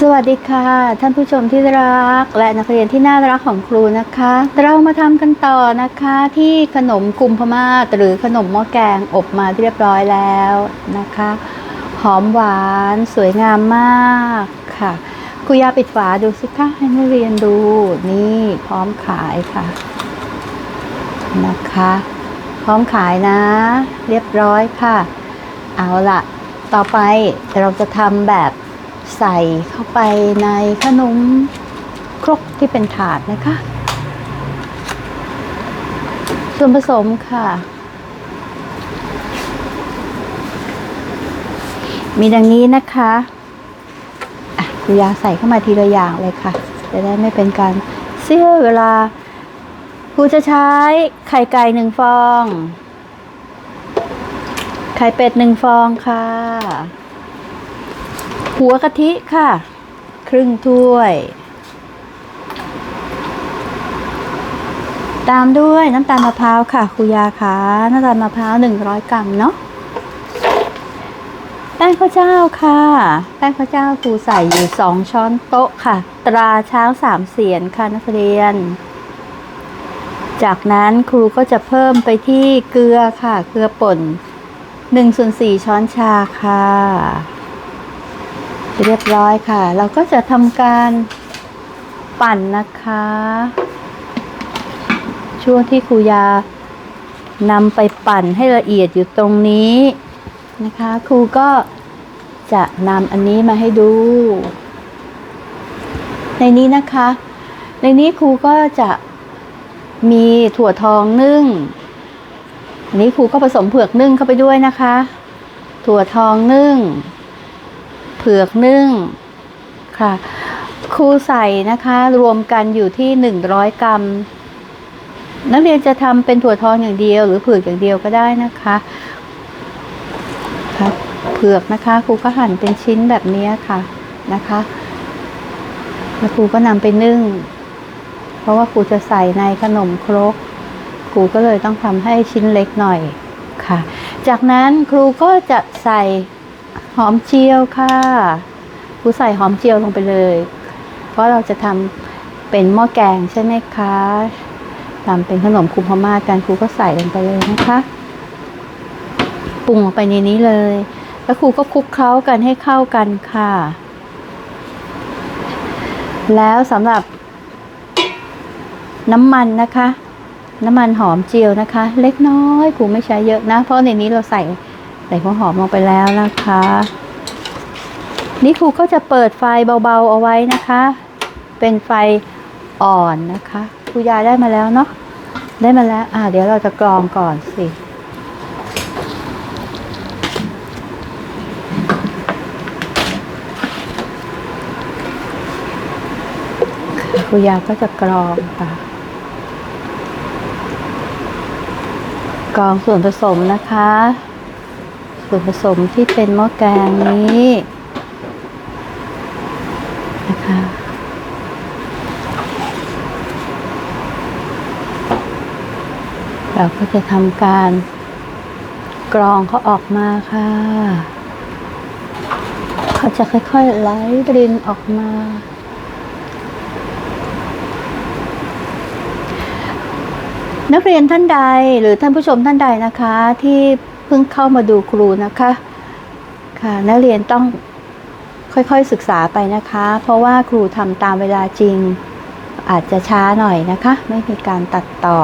สวัสดีค่ะ ท่านผู้ชมที่รัก และนักเรียนที่น่ารักของครูนะคะ เรามาทำกันต่อนะคะที่ขนมกุมพมาศหรือขนมหม้อแกงอบมาเรียบร้อยแล้วนะคะ หอมหวานสวยงามมากค่ะครูยาปิดฝาดูสิคะให้นักเรียนดูนี่พร้อมขายค่ะนะคะ พร้อมขายนะ เรียบร้อยค่ะ เอาละต่อไปเราจะทำแบบ ใส่เข้าไปในขนมครกที่เป็นถาดนะคะ ส่วนผสมค่ะ มีดังนี้นะคะอะคุณยาใส่เข้ามาทีละอย่างเลยค่ะ จะได้ไม่เป็นการเสียเวลาครูจะใช้ไข่ไก่หนึ่งฟอง ไข่เป็ดหนึ่งฟองค่ะ หัวกะทิค่ะ ครึ่งถ้วย ตามด้วยน้ำตาลมะพร้าวค่ะคุยาค่ะน้ำตาลมะพร้าวหนึ่งร้อยกรัมเนาะแป้งข้าวเจ้าค่ะ แป้งข้าวเจ้าครูใส่อยู่สองช้อนโต๊ะค่ะ ตราช้างสามเสียนค่ะนักเรียน จากนั้นครูก็จะเพิ่มไปที่เกลือค่ะ เกลือป่นหนึ่งส่วนสี่ช้อนชาค่ะ เรียบร้อยค่ะ เราก็จะทำการปั่นนะคะ ช่วงที่ครูยานำไปปั่นให้ละเอียดอยู่ตรงนี้นะคะ ครูก็จะนำอันนี้มาให้ดู ในนี้นะคะ ในนี้ครูก็จะมีถั่วทองนึ่งอันนี้ครูก็ผสมเผือกนึ่งเข้าไปด้วยนะคะ ถั่วทองนึ่ง เผือกนึ่งค่ะครูใส่นะคะรวมกันอยู่ที่หนึ่งร้อยกรัม นักเรียนจะทำเป็นถั่วทองอย่างเดียว หรือเผือกอย่างเดียวก็ได้นะคะครับเผือกนะคะครูก็หั่นเป็นชิ้นแบบนี้ค่ะนะคะ แล้วครูก็นำไปนึ่ง เพราะว่าครูจะใส่ในขนมครกครูก็เลยต้องทำให้ชิ้นเล็กหน่อยค่ะ จากนั้นครูก็จะใส่ หอมเจียวค่ะครูใส่หอมเจียวลงไปเลย เพราะเราจะทำเป็นหม้อแกงใช่ไหมคะทำเป็นขนมคุมพม่ากันครูก็ใส่ลงไปเลยนะคะปรุงลงไปในนี้เลย แล้วครูก็คลุกเคล้ากันให้เข้ากันค่ะ แล้วสำหรับน้ำมันนะคะ น้ำมันหอมเจียวนะคะ เล็กน้อยครูไม่ใช้เยอะนะ เพราะในนี้เราใส่ ใส่หัวหอมลงไปแล้วนะคะ นี่ครูก็จะเปิดไฟเบาๆเอาไว้นะคะ เป็นไฟอ่อนนะคะครูยาได้มาแล้วเนาะได้มาแล้ว อ่าเดี๋ยวเราจะกรองก่อนสิครูยาก็จะกรองค่ะ กรองส่วนผสมนะคะ ส่วนผสมที่เป็นหม้อแกงนี้นะคะเราก็จะทำการกรองเขาออกมาค่ะ เขาจะค่อยๆไหลรินออกมา นักเรียนท่านใดหรือท่านผู้ชมท่านใดนะคะที่ พิ่งเข้ามาดูครูนะคะ ค่ะนักเรียนต้องค่อยๆศึกษาไปนะคะ เพราะว่าครูทำตามเวลาจริง อาจจะช้าหน่อยนะคะ ไม่มีการตัดต่อ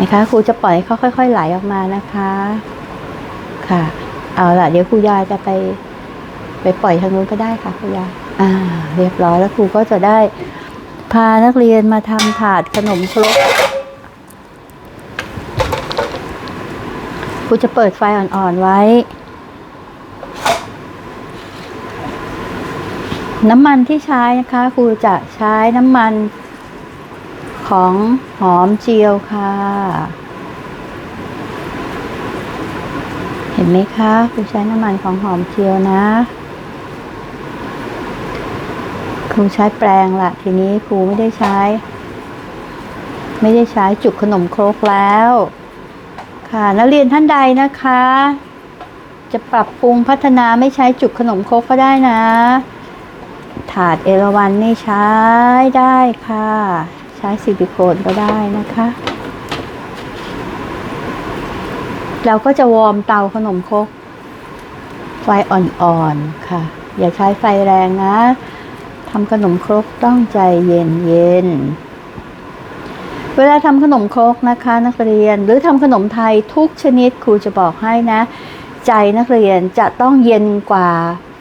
นะคะครูจะปล่อยให้เขาค่อย ๆ ไหลออกมานะคะ ค่ะ เอาล่ะ เดี๋ยวครูยาจะไป ไปปล่อยทางนู้นก็ได้ค่ะครูยาอ่า เรียบร้อยแล้วครูก็จะได้พานักเรียนมาทำถาดขนมครก ครูจะเปิดไฟอ่อนๆไว้ น้ำมันที่ใช้นะคะครูจะใช้น้ำมันของหอมเจียวค่ะ เห็นไหมคะครูใช้น้ำมันของหอมเจียวนะครูใช้แปรงละทีนี้ครูไม่ได้ใช้ ไม่ได้ใช้จุกขนมครกแล้ว ค่ะนักเรียนท่านใดนะคะ จะปรับปรุงพัฒนาไม่ใช้จุกขนมครกก็ได้นะ ถาดเอราวันนี่ใช้ได้ค่ะ ใช้ซิลิโคนก็ได้นะคะ เราก็จะวอร์มเตาขนมครกไฟอ่อนๆค่ะ อย่าใช้ไฟแรงนะทำขนมครกต้องใจเย็นๆ เวลาทำขนมครกนะคะ นักเรียนหรือทำขนมไทยทุกชนิดครูจะบอกให้นะ ใจนักเรียนจะต้องเย็นกว่า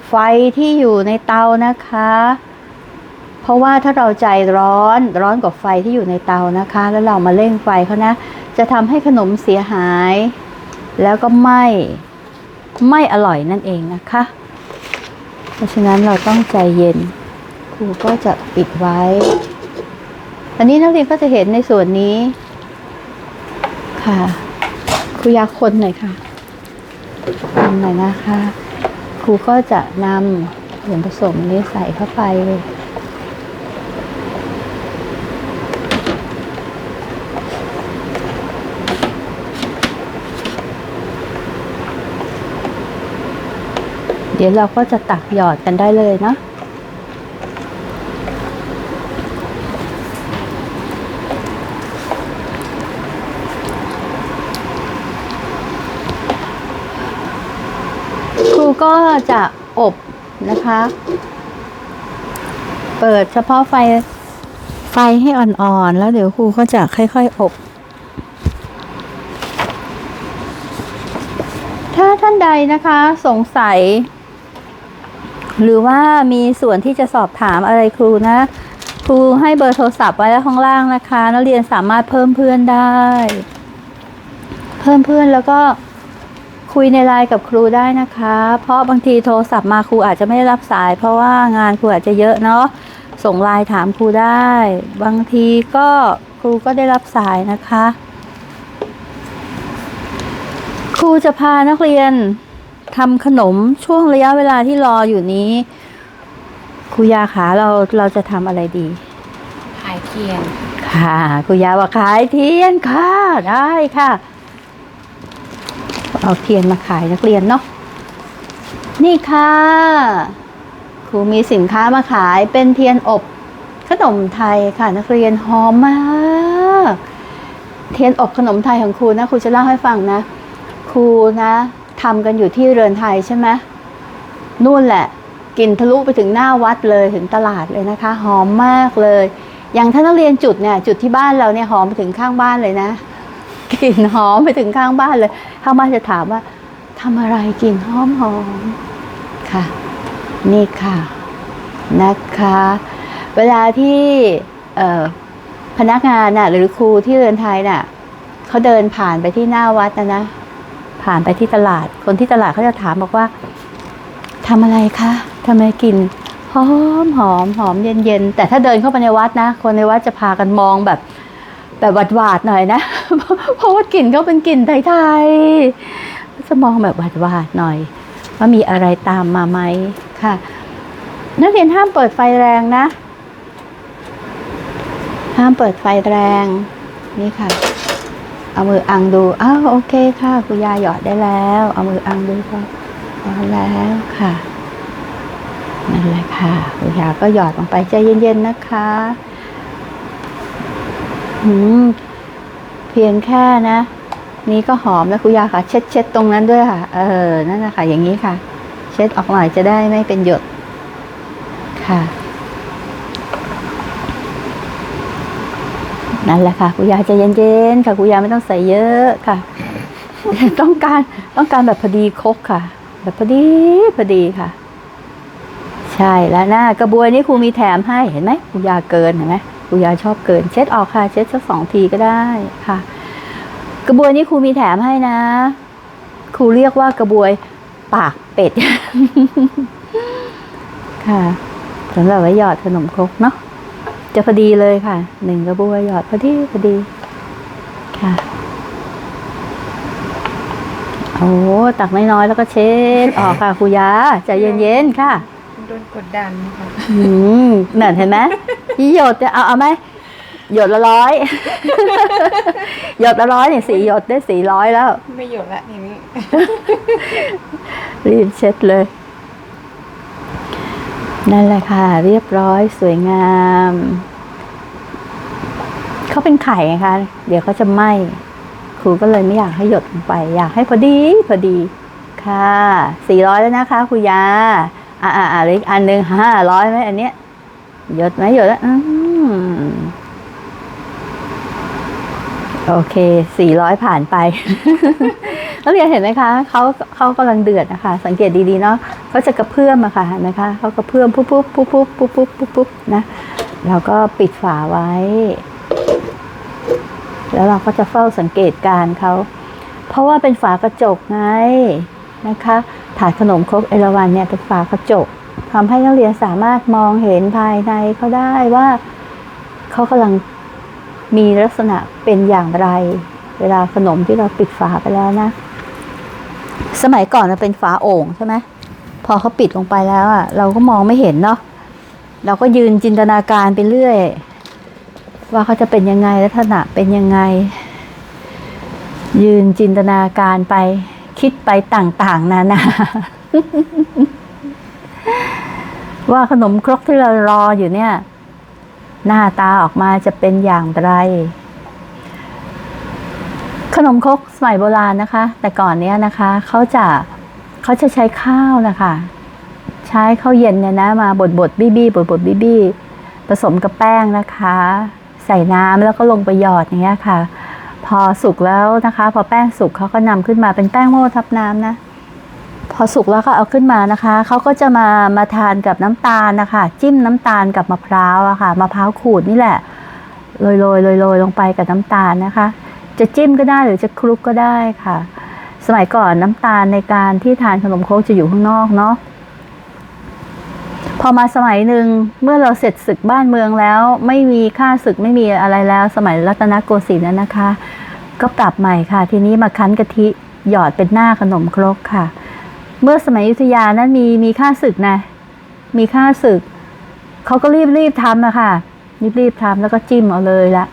ไฟที่อยู่ในเตานะคะ เพราะว่าถ้าเราใจร้อนร้อนกว่าไฟที่อยู่ในเตานะคะ แล้วเรามาเร่งไฟเขานะ จะทำให้ขนมเสียหาย แล้วก็ไหม่ไม่อร่อยนั่นเองนะคะ เพราะฉะนั้นเราต้องใจเย็นครูก็จะปิดไว้ อันนี้นักเรียนก็จะเห็นในส่วนนี้ ค่ะครูยาคนหน่อยค่ะคนหน่อยนะคะ ครูก็จะนำส่วนผสมนี้ใส่เข้าไปเดี๋ยวเราก็จะตักหยอดกันได้เลยเนาะ ครู ก็จะอบนะคะ เปิดเฉพาะไฟไฟให้อ่อนๆ แล้วเดี๋ยวครูก็จะค่อยๆอบ ถ้าท่านใดนะคะสงสัย หรือว่ามีส่วนที่จะสอบถามอะไรครูนะ ครูให้เบอร์โทรศัพท์ไว้ข้างล่างนะคะ นักเรียนสามารถเพิ่มเพื่อนได้ เพิ่มเพื่อนแล้วก็ คุยในไลน์กับครูได้นะคะ เพราะบางทีโทรศัพท์มาครูอาจจะไม่ได้รับสาย เพราะว่างานครูอาจจะเยอะเนาะส่งไลน์ถามครูได้ บางทีก็ครูก็ได้รับสายนะคะ ครูจะพานักเรียนทำขนมช่วงระยะเวลาที่รออยู่นี้ครูยาขาเราเราจะทำอะไรดี ขายเทียน ค่ะครูยาว่าขายเทียนค่ะได้ค่ะ เอาเทียนมาขายนักเรียนเนาะนี่ค่ะครูมีสินค้ามาขายเป็นเทียนอบขนมไทยค่ะ นักเรียนหอมมาก เทียนอบขนมไทยของครูนะครูจะเล่าให้ฟังนะ ครูนะทำกันอยู่ที่เรือนไทยใช่ไหมนู่นแหละกลิ่นทะลุไปถึงหน้าวัดเลยถึงตลาดเลยนะคะ หอมมากเลย อย่างถ้านักเรียนจุดเนี่ยจุดที่บ้านเราเนี่ยหอมไปถึงข้างบ้านเลยนะ กลิ่นหอมไปถึงข้างบ้านเลย ข้างบ้านจะถามว่าทำอะไรกลิ่นหอมหอมค่ะ นี่ค่ะนะคะ เวลาที่พนักงานน่ะ หรือครูที่เรือนไทยน่ะเขาเดินผ่านไปที่หน้าวัดนะนะ ผ่านไปที่ตลาด คนที่ตลาดเขาจะถามบอกว่าทำอะไรคะทำไมกลิ่นหอมหอมหอมเย็นเย็นแต่ถ้าเดินเข้าไปในวัดนะ คนในวัดจะพากันมองแบบ แบบหวาดหวาดๆหน่อยนะ เพราะว่ากลิ่นเขาเป็นกลิ่นไทยๆจะมองแบบหวาดหวาดๆหน่อย ว่ามีอะไรตามมาไหมค่ะ นักเรียนห้ามเปิดไฟแรงนะ ห้ามเปิดไฟแรง นี่ค่ะ เอามืออังดูอ้าวโอเคค่ะคุณยาหยอดได้แล้ว เอามืออังดูก็พอแล้วค่ะนั่นแหละค่ะคุณยาก็หยอดลงไปใจเย็นๆนะคะ เพียงแค่นะ นี่ก็หอมแล้วคุณยาค่ะ เช็ดเช็ดตรงนั้นด้วยค่ะ เออ นั่นนะคะอย่างนี้ค่ะ เช็ดออกหน่อยจะได้ไม่เป็นหยด ค่ะ นั่นแหละค่ะคุณยาใจเย็นๆค่ะคุณยาไม่ต้องใส่เยอะค่ะ ต้องการต้องการแบบพอดีคกค่ะ แบบพอดีพอดีค่ะ ใช่แล้วนะกระบวยนี่ครูมีแถมให้เห็นไหมครูยาเกินเห็นไหม ครูยาชอบเกิน เช็ดออกค่ะ เช็ดสักสองทีก็ได้ค่ะ กระบวยนี่ครูมีแถมให้นะ ครูเรียกว่ากระบวยปากเป็ด ค่ะสำหรับไว้หยอดขนมครกเนาะจะพอดีเลยค่ะ หนึ่งกระบวยหยอดพอดีพอดีค่ะโอ้ตักน้อยๆแล้วก็เช็ดออกค่ะครูยาใจเย็นๆค่ะ โดนกดดันค่ะอืมนั่นเห็นไหมยี่หยดจะเอาเอาไหมหยดละร้อย หยดละร้อยเนี่ยสี่หยดได้สี่ร้อยแล้ว ไม่หยดละทีนี้รีบเช็ดเลย นั่นแหละค่ะ เรียบร้อยสวยงาม เขาเป็นไข่ไงคะ เดี๋ยวเขาจะไหม้ครูก็เลยไม่อยากให้หยดลงไป อยากให้พอดีพอดีค่ะสี่ร้อยแล้วนะคะครูยา อ่าอ่าอ่าเหลขอันหนึ่งห้าร้อยไหมอันเนี้ยหยดไหมหยดแล้วอืมโอเคสี่ร้อยผ่านไปแล้วเรียนเห็นไหมคะเขาเขากำลังเดือดนะคะ สังเกตดีๆเนาะเขาจะกระเพื่อมอะค่ะเห็นไหมคะเขากระเพื่อมปุ๊บปุ๊บปุ๊บปุ๊บปุ๊บปุ๊บปุ๊บปุ๊บนะแล้วก็ปิดฝาไว้ แล้วเราก็จะเฝ้าสังเกตการเขาเพราะว่าเป็นฝากระจกไงนะคะ ถาดขนมครกเอราวันเนี่ยเป็นฝากระจกทำให้นักเรียนสามารถมองเห็นภายในเขาได้ว่าเขากำลังมีลักษณะเป็นอย่างไร เวลาขนมที่เราปิดฝาไปแล้วนะ สมัยก่อนมันเป็นฝาโอ่งใช่ไหมพอเขาปิดลงไปแล้วอะเราก็มองไม่เห็นเนาะเราก็ยืนจินตนาการไปเรื่อย ว่าเขาจะเป็นยังไงลักษณะเป็นยังไง ยืนจินตนาการไป คิดไปต่างๆ นานาว่าขนมครกที่เรารออยู่เนี่ย หน้าตาออกมาจะเป็นอย่างไร ขนมครกสมัยโบราณนะคะ แต่ก่อนเนี้ยนะคะเขาจะเขาจะใช้ข้าวนะคะ ใช้ข้าวเย็นเนี่ยนะ มาบดบดบี้บี้บดบดบี้บี้ผสมกับแป้งนะคะ ใส่น้ำแล้วก็ลงไปหยอดอย่างเงี้ยค่ะ พอสุกแล้วนะคะ พอแป้งสุกเขาก็นำขึ้นมาเป็นแป้งโม่ทับน้ำนะ พอสุกแล้วก็เอาขึ้นมานะคะเขาก็จะมามาทานกับน้ำตาลนะคะ จิ้มน้ำตาลกับมะพร้าวอะค่ะมะพร้าวขูดนี่แหละโรยโรยโรยโรยลงไปกับน้ำตาลนะคะ จะจิ้มก็ได้หรือจะคลุกก็ได้ค่ะ สมัยก่อนน้ำตาลในการที่ทานขนมโคกจะอยู่ข้างนอกเนาะ พอมาสมัยหนึ่งเมื่อเราเสร็จศึกบ้านเมืองแล้ว ไม่มีค่าศึกไม่มีอะไรแล้ว สมัยรัตนโกสินทร์นั้นนะคะ ก็ปรับใหม่ค่ะ ทีนี้มาคั้นกะทิหยอดเป็นหน้าขนมครกค่ะ เมื่อสมัยอยุธยานั้นมีมีค่าศึกนะ มีค่าศึกเขาก็รีบรีบทำนะคะรีบรีบทำแล้วก็จิ้มเอาเลยละ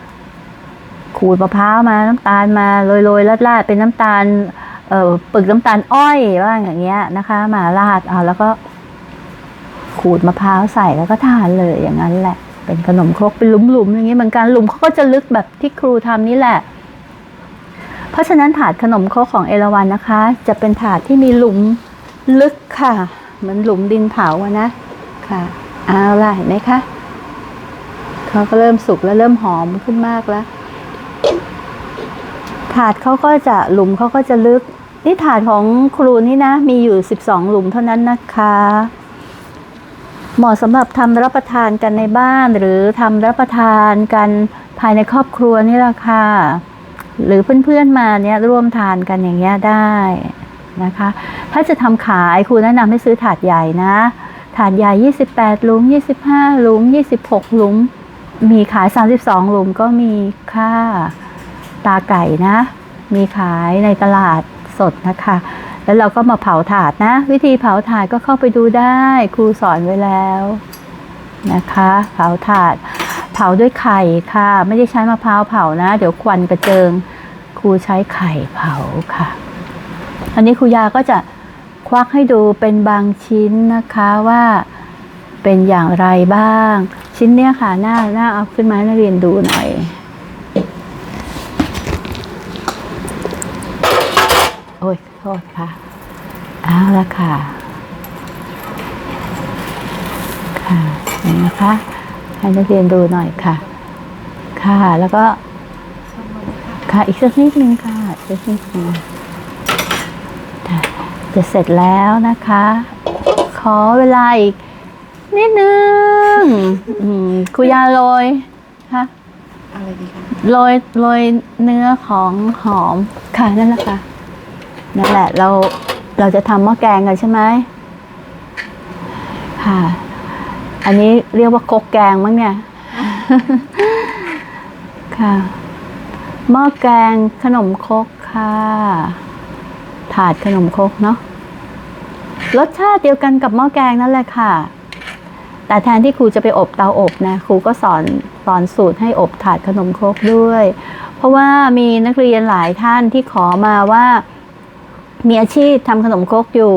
ขูดมะพร้าวมาน้ำตาลมาโรยโรยลาดลาดเป็นน้ำตาลเอ่อปึกน้ำตาลอ้อยว่างอย่างเงี้ยนะคะ มาราดเอาแล้วก็ ขูดมะพร้าวใส่แล้วก็ทานเลยอย่างนั้นแหละ เป็นขนมครกเป็นหลุมๆอย่างนี้เหมือนกันหลุมเขาก็จะลึกแบบที่ครูทำนี่แหละ เพราะฉะนั้นถาดขนมครกของเอราวันนะคะ จะเป็นถาดที่มีหลุมลึกค่ะ เหมือนหลุมดินเผาอะนะค่ะเอาล่ะเห็นไหมคะเขาก็เริ่มสุกแล้วเริ่มหอมขึ้นมากแล้วถาดเขาก็จะหลุมเขาก็จะลึก นี่ถาดของครูนี่นะ มีอยู่ 12 หลุมเท่านั้นนะคะ เหมาะสำหรับทำรับประทานกันในบ้าน หรือทำรับประทานกันภายในครอบครัวนี่แหละค่ะหรือเพื่อนๆมาเนี่ยร่วมทานกันอย่างเงี้ยได้นะคะ ถ้าจะทำขายครูแนะนำให้ซื้อถาดใหญ่นะ ถาดใหญ่ 28 หลุม 25 หลุม 26 หลุม มีขาย 32 หลุมก็มีค่าตาไก่นะ มีขายในตลาดสดนะคะ แล้วเราก็มาเผาถาดนะ วิธีเผาถาดก็เข้าไปดูได้ ครูสอนไว้แล้วนะคะ เผาถาด เผาด้วยไข่ค่ะ ไม่ได้ใช้มะพร้าวเผานะ เดี๋ยวควันกระเจิง ครูใช้ไข่เผาค่ะ อันนี้ครูยาก็จะควักให้ดูเป็นบางชิ้นนะคะว่าเป็นอย่างไรบ้าง ชิ้นเนี้ยค่ะหน้าหน้าเอาขึ้นมาให้นักเรียนดูหน่อย โอ้ยโทษค่ะ เอาละค่ะ ค่ะเห็นนะคะ ให้นักเรียนดูหน่อยค่ะ ค่ะ แล้วก็ ค่ะ อีกสักนิดนึงค่ะอีกสักนิดนึงค่ะจะเสร็จแล้วนะคะ ขอเวลาอีกนิดนึงอืมคุยาโรยค่ะอะไรดีคะโรยโรยเนื้อของหอมค่ะนั่นแหละค่ะ นั่นแหละเราเราจะทำหม้อแกงกันใช่ไหมค่ะ อันนี้เรียกว่าคกแกงมั้งเนี่ย ค่ะหม้อแกงขนมคกค่ะ ถาดขนมคกเนาะรสชาติเดียวกันกับหม้อแกงนั่นแหละค่ะ แต่แทนที่ครูจะไปอบเตาอบนะครูก็สอนสอนสูตรให้อบถาดขนมครกด้วย เพราะว่ามีนักเรียนหลายท่านที่ขอมาว่า มีอาชีพทำขนมครกอยู่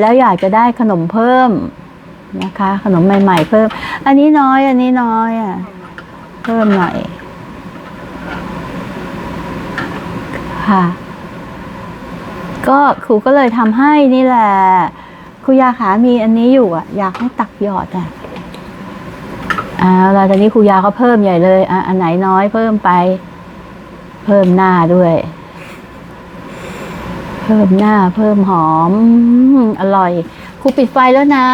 แล้วอยากจะได้ขนมเพิ่มนะคะ ขนมใหม่ ๆ เพิ่ม อันนี้น้อย อันนี้น้อยอะเพิ่มหน่อยค่ะก็ครูก็เลยทำให้นี่แหละครูยาขามีอันนี้อยู่อะ อยากให้ตักหยอดอะอ่าแล้วตอนนี้ครูยาก็เพิ่มใหญ่เลยอะอันไหนน้อยเพิ่มไป เพิ่มหน้าด้วย เพิ่มหน้าเพิ่มหอมอร่อยครูปิดไฟแล้วนะ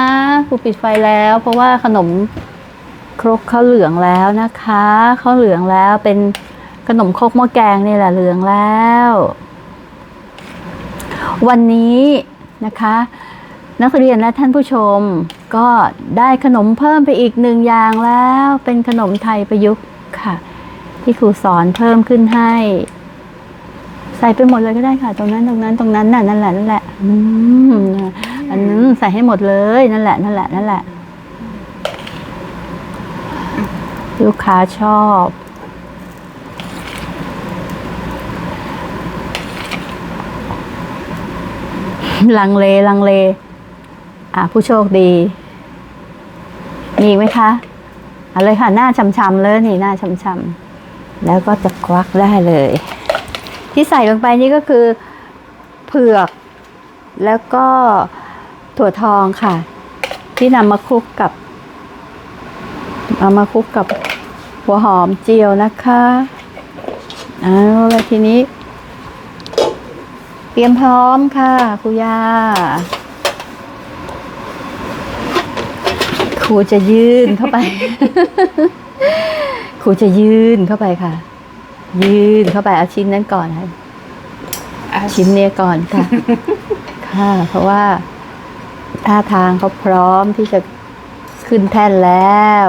ครูปิดไฟแล้ว เพราะว่าขนมครกข้าวเหลืองแล้วนะคะข้าวเหลืองแล้วเป็นขนมครกหม้อแกงนี่แหละเหลืองแล้ว วันนี้นะคะ นักเรียนและท่านผู้ชม ก็ได้ขนมเพิ่มไปอีกหนึ่งอย่างแล้ว เป็นขนมไทยประยุกต์ค่ะ ที่ครูสอนเพิ่มขึ้นให้ ใส่ไปหมดเลยก็ได้ค่ะ ตรงนั้นตรงนั้นตรงนั้นน่ะนั่นแหละนั่นแหละอืมอันนั้นใส่ให้หมดเลยนั่นแหละนั่นแหละนั่นแหละ ลูกค้าชอบลังเลลังเล อะผู้โชคดี มีอีกไหมคะเอาเลยค่ะ หน้าช้ำๆเลยนี่หน้าช้ำๆแล้วก็จะควักได้เลย ที่ใส่ลงไปนี่ก็คือเผือก แล้วก็ถั่วทองค่ะ ที่นำมาคลุกกับเอามาคลุกกับหัวหอมเจียวนะคะเอาล้วทีนี้ เตรียมพร้อมค่ะครูยาครูจะยื่นเข้าไป ครูจะยื่นเข้าไปค่ะ ยื่นเข้าไปเอาชิ้นนั้นก่อนค่ะอะชิ้นเนี้ยก่อนค่ะ ค่ะ เพราะว่าท่าทางเขาพร้อมที่จะขึ้นแท่นแล้ว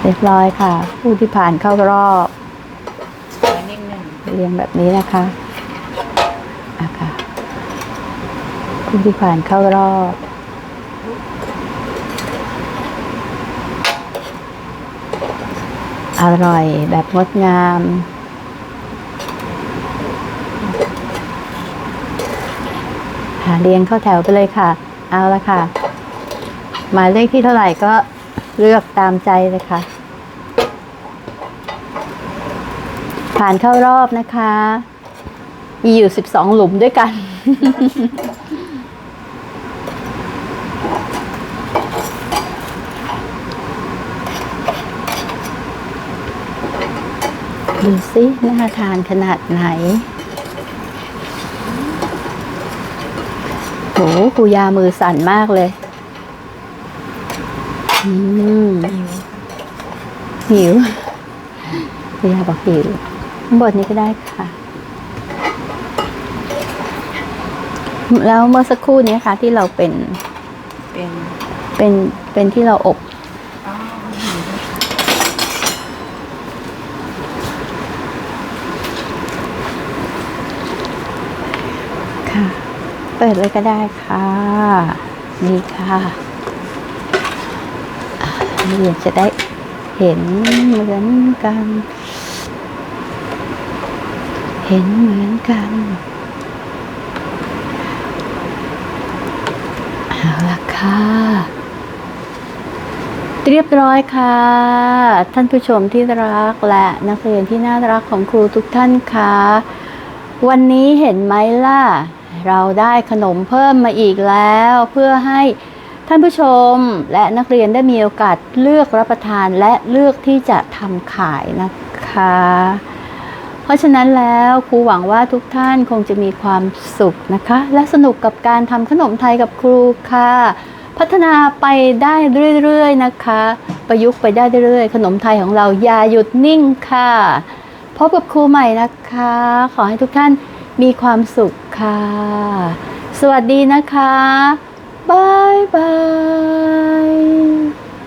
เรียบร้อยค่ะ ผู้ที่ผ่านเข้ารอบสวยนิดหนึ่งเรียงแบบนี้นะคะอะค่ะผู้ที่ผ่านเข้ารอบ อร่อยแบบงดงาม ค่ะเรียงเข้าแถวไปเลยค่ะ เอาละค่ะ หมายเลขที่เท่าไหร่ก็เลือกตามใจเลยค่ะ ผ่านเข้ารอบนะคะ มีอยู่สิบสองหลุมด้วยกัน ดูสิน่าทานขนาดไหนโหครูยามือสั่นมากเลย อืมหิวครูยาบอกหิวข้างบนนี้ก็ได้ค่ะ แล้วเมื่อสักครู่นี้ค่ะที่เราเป็น เป็น เป็น เป็นที่เราอบ อ๋อ ค่ะ เปิดเลยก็ได้ค่ะ นี่ค่ะอ่าเรียนจะได้เห็นเหมือนกัน เห็นเหมือนกันเอาละค่ะเรียบร้อยค่ะ ท่านผู้ชมที่รักและนักเรียนที่น่ารักของครูทุกท่านค่ะ วันนี้เห็นไหมล่ะ เราได้ขนมเพิ่มมาอีกแล้ว เพื่อให้ท่านผู้ชมและนักเรียนได้มีโอกาสเลือกรับประทานและเลือกที่จะทำขายนะคะ เพราะฉะนั้นแล้วครูหวังว่าทุกท่านคงจะมีความสุขนะคะ และสนุกกับการทำขนมไทยกับครูค่ะ พัฒนาไปได้เรื่อยๆนะคะ ประยุกต์ไปได้เรื่อยๆ ขนมไทยของเราอย่าหยุดนิ่งค่ะ พบกับครูใหม่นะคะ ขอให้ทุกท่าน มีความสุขค่ะ สวัสดีนะคะบายบาย